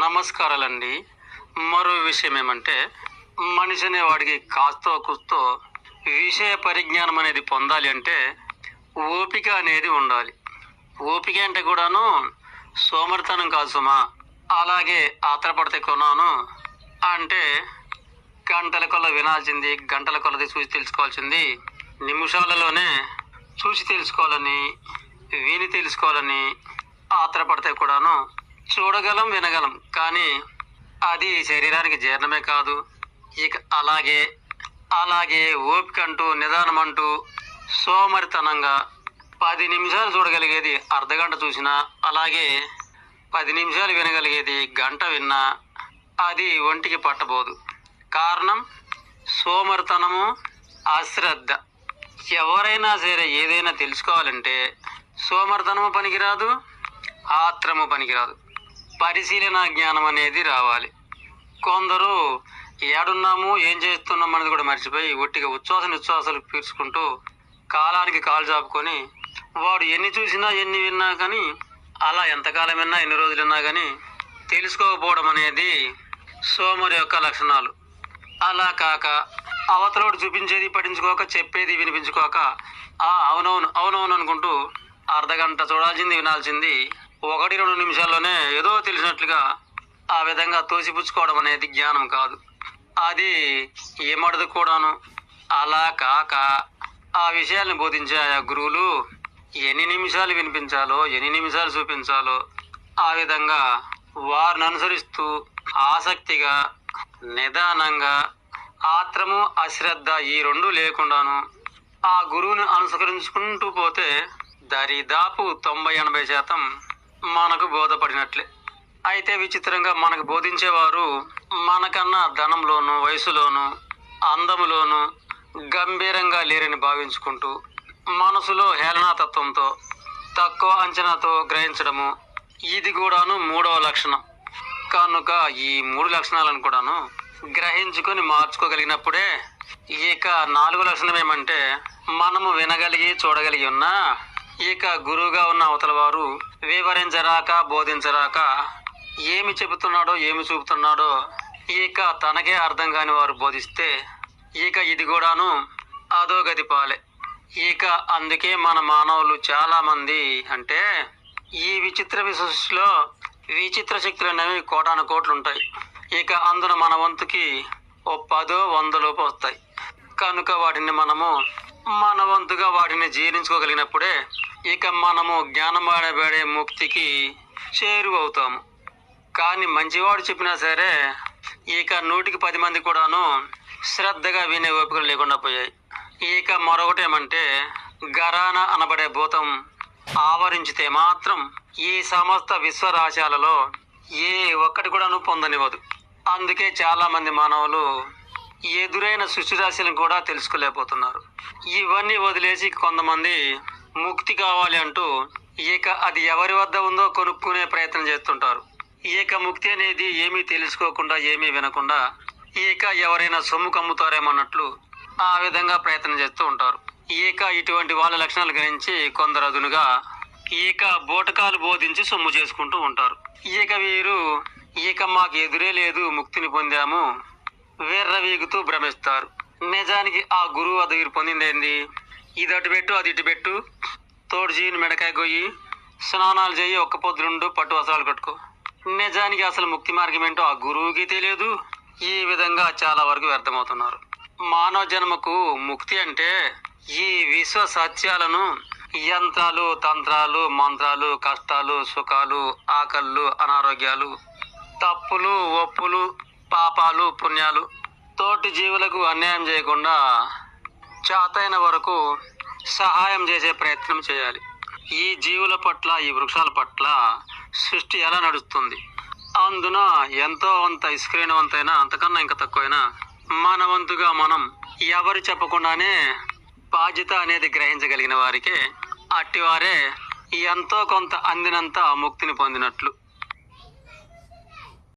నమస్కారాలండి. మరో విషయం ఏమంటే మనిషి అనేవాడికి కాస్తో కుస్తో విషయ పరిజ్ఞానం అనేది పొందాలి అంటే ఓపిక అనేది ఉండాలి. ఓపిక అంటే కూడాను సోమరితనం కాదు సుమా అలాగే ఆత్రపడితే కొన్నాను అంటే గంటల కొల్ల వినాల్సింది గంటల కొలది చూసి తెలుసుకోవాల్సింది నిమిషాలలోనే చూసి తెలుసుకోవాలని విని తెలుసుకోవాలని ఆత్రపడితే కూడాను చూడగలం వినగలం. కానీ అది శరీరానికి జీర్ణమే కాదు. ఇక అలాగే అలాగే ఓపిక అంటూ నిదానం అంటూ సోమరితనంగా పది నిమిషాలు చూడగలిగేది అర్ధగంట చూసినా అలాగే పది నిమిషాలు వినగలిగేది గంట విన్నా అది ఒంటికి పట్టబోదు. కారణం? సోమరితనము అశ్రద్ధ. ఎవరైనా సరే ఏదైనా తెలుసుకోవాలంటే సోమర్ధనము పనికిరాదు ఆత్రము పనికిరాదు. పరిశీలన జ్ఞానం అనేది రావాలి. కొందరు ఏడున్నాము ఏం చేస్తున్నాం అనేది కూడా మర్చిపోయి ఒట్టిగా ఉచ్ఛ్వాస నిశ్వాసాలు పీల్చుకుంటూ కాలానికి కాలు చాపుకొని వాడు ఎన్ని చూసినా ఎన్ని విన్నా కానీ అలా ఎంతకాలం విన్నా ఎన్ని రోజులు విన్నా కానీ తెలుసుకోకపోవడం అనేది సోమరి యొక్క లక్షణాలు. అలా కాక అవతలోడు చూపించేది పఠించుకోక చెప్పేది వినిపించుకోక ఆ అవునవును అవునవును అనుకుంటూ అర్ధగంట చూడాల్సింది వినాల్సింది ఒకటి రెండు నిమిషాల్లోనే ఏదో తెలిసినట్లుగా ఆ విధంగా తోసిపుచ్చుకోవడం అనేది జ్ఞానం కాదు. అది ఏమడదు కూడాను. అలా కాక ఆ విషయాల్ని బోధించే ఆయా గురువులు ఎన్ని నిమిషాలు వినిపించాలో ఎన్ని నిమిషాలు చూపించాలో ఆ విధంగా వారిని అనుసరిస్తూ ఆసక్తిగా నిదానంగా ఆత్రము అశ్రద్ధ ఈ రెండు లేకుండాను ఆ గురువుని అనుసరించుకుంటూ పోతే దరిదాపు తొంభై ఎనభై శాతం మనకు బోధపడినట్లే. అయితే విచిత్రంగా మనకు బోధించేవారు మనకన్నా ధనంలోను వయసులోను అందములోను గంభీరంగా లేరని భావించుకుంటూ మనసులో హేళనాతత్వంతో తక్కువ అంచనాతో గ్రహించడము ఇది కూడాను మూడవ లక్షణం. కనుక ఈ మూడు లక్షణాలను కూడాను గ్రహించుకొని మార్చుకోగలిగినప్పుడే ఇక నాలుగు లక్షణం ఏమంటే మనము వినగలిగి చూడగలిగి ఉన్నా ఇక గురువుగా ఉన్న అవతల వారు వివరించరాక బోధించరాక ఏమి చెబుతున్నాడో ఏమి చూపుతున్నాడో ఇక తనకే అర్థం కాని వారు బోధిస్తే ఇక ఇది కూడాను అధోగతి పాలే. ఇక అందుకే మన మానవులు చాలా మంది అంటే ఈ విచిత్ర విశిష్టిలో విచిత్ర శక్తులు అనేవి కోటాను కోట్లు ఉంటాయి ఇక అందున మన వంతుకి ఓ పదో వంద లోపు వస్తాయి. కనుక వాటిని మనము మన వంతుగా వాటిని జీర్ణించుకోగలిగినప్పుడే ఇక మనము జ్ఞానమాడబడే ముక్తికి చేరువవుతాము కానీ మంచివాడు చెప్పినా సరే ఇక నూటికి పది మంది కూడాను శ్రద్ధగా వినే ఓపికలు లేకుండా పోయాయి. ఇక మరొకటి ఏమంటే గరాన అనబడే భూతం ఆవరించితే మాత్రం ఈ సమస్త విశ్వరాశాలలో ఏ ఒక్కటి కూడాను పొందనివ్వదు. అందుకే చాలామంది మానవులు ఎదురైన సృష్టి రాశులను కూడా తెలుసుకోలేకపోతున్నారు. ఇవన్నీ వదిలేసి కొంతమంది ముక్తి కావాలి అంటూ ఇక అది ఎవరి వద్ద ఉందో కొనుక్కునే ప్రయత్నం చేస్తుంటారు. ఇక ముక్తి అనేది ఏమీ తెలుసుకోకుండా ఏమీ వినకుండా ఇక ఎవరైనా సొమ్ము కమ్ముతారేమన్నట్లు ఆ విధంగా ప్రయత్నం చేస్తూ ఉంటారు. ఇక ఇటువంటి వాళ్ళ లక్షణాలు గురించి కొందరు అదునుగా ఇక బోటకాలు బోధించి సొమ్ము చేసుకుంటూ ఉంటారు. ఇక వీరు ఇక మాకు ఎదురే లేదు ముక్తిని పొందాము వీర్ర వీగుతూ భ్రమిస్తారు. నిజానికి ఆ గురువు అది వీరు పొందిందేంది ఇది అటు పెట్టు అది ఇటు పెట్టు. తోడు చేయని మెడకాయ గొయ్యి. స్నానాలు చేయి ఒక్క పొద్దులుండు పట్టు వస్త్రాలు కట్టుకో. నిజానికి అసలు ముక్తి మార్గం ఏంటో ఆ గురువుకి తెలియదు. ఈ విధంగా చాలా వరకు వ్యర్థమవుతున్నారు. మానవ జన్మకు ముక్తి అంటే ఈ విశ్వ సత్యాలను యంత్రాలు తంత్రాలు మంత్రాలు కష్టాలు సుఖాలు ఆకళ్ళు అనారోగ్యాలు తప్పులు ఒప్పులు పాపాలు పుణ్యాలు తోటి జీవులకు అన్యాయం చేయకుండా చేతైన వరకు సహాయం చేసే ప్రయత్నం చేయాలి. ఈ జీవుల పట్ల ఈ వృక్షాల పట్ల సృష్టి ఎలా నడుస్తుంది? అందున ఎంతో అంత ఇసుకైనవంతైనా అంతకన్నా ఇంకా తక్కువైనా మన వంతుగా మనం ఎవరు చెప్పకుండానే బాధ్యత అనేది గ్రహించగలిగిన వారికే అట్టివారే ఎంతో కొంత అందినంత ముక్తిని పొందినట్లు.